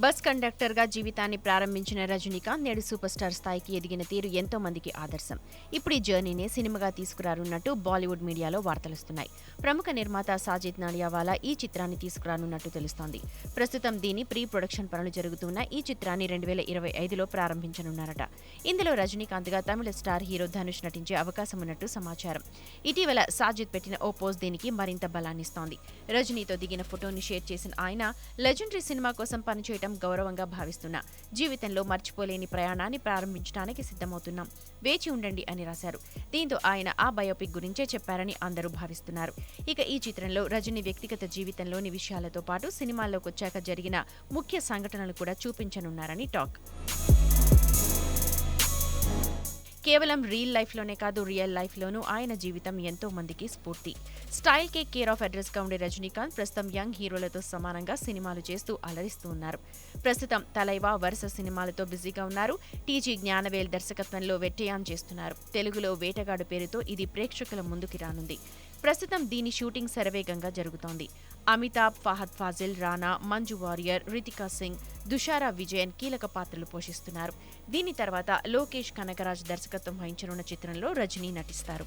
Bus కండక్టర్గా జీవితాన్ని ప్రారంభించిన రజనీకాంత్ నేడు సూపర్ స్టార్ స్థాయికి ఎదిగిన తీరు ఎంతో మందికి ఆదర్శం. ఇప్పుడు ఈ జర్నీనే సినిమాగా తీసుకురానున్నట్టు బాలీవుడ్ మీడియాలో వార్తలుస్తున్నాయి. ప్రముఖ నిర్మాత సాజిద్ నాడియావాలా ఈ చిత్రాన్ని తీసుకురానున్నట్టు తెలుస్తోంది. ప్రస్తుతం దీని ప్రీ ప్రొడక్షన్ పనులు జరుగుతున్న ఈ చిత్రాన్ని రెండు వేల ఇరవై ఐదులో ప్రారంభించనున్నారట. ఇందులో రజనీకాంత్గా తమిళ స్టార్ హీరో ధనుష్ నటించే అవకాశం ఉన్నట్టు సమాచారం. ఇటీవల సాజిద్ పెట్టిన ఓ పోజ్ దీనికి మరింత బలాన్నిస్తోంది. రజనీతో దిగిన ఫోటోని షేర్ చేసిన ఆయన లెజెండరీ సినిమా కోసం పనిచేయడం గౌరవంగా భావిస్తున్నా. జీవితంలో మర్చిపోలేని ప్రయాణాన్ని ప్రారంభించడానికి సిద్ధమవుతున్నాం. వేచి ఉండండి అని రాశారు. దీంతో ఆయన ఆ బయోపిక్ గురించే చెప్పారని అందరూ భావిస్తున్నారు. ఇక ఈ చిత్రంలో రజనీ వ్యక్తిగత జీవితంలోని విషయాలతో పాటు సినిమాల్లోకి వచ్చాక జరిగిన ముఖ్య సంఘటనలు కూడా చూపించనున్నారని టాక్. కేవలం రీల్ లైఫ్లోనే కాదు రియల్ లైఫ్లోనూ ఆయన జీవితం ఎంతో మందికి స్ఫూర్తి. స్టైల్కే కేర్ ఆఫ్ అడ్రస్గా ఉండే రజనీకాంత్ ప్రస్తుతం యంగ్ హీరోలతో సమానంగా సినిమాలు చేస్తూ అలరిస్తూ ఉన్నారు. ప్రస్తుతం తలైవా వరుస సినిమాలతో బిజీగా ఉన్నారు. టీజీ జ్ఞానవేల్ దర్శకత్వంలో వెట్టయాన్ చేస్తున్నారు. తెలుగులో వేటగాడు పేరుతో ఇది ప్రేక్షకుల ముందుకి రానుంది. ప్రస్తుతం దీని షూటింగ్ శరవేగంగా జరుగుతోంది. అమితాబ్ ఫహద్ ఫాజిల్ రానా మంజు వారియర్ రితికా సింగ్ దుషారా విజయన్ కీలక పాత్రలు పోషిస్తున్నారు. దీని తర్వాత లోకేష్ కనకరాజ్ దర్శకత్వం వహించనున్న చిత్రంలో రజనీ నటిస్తారు.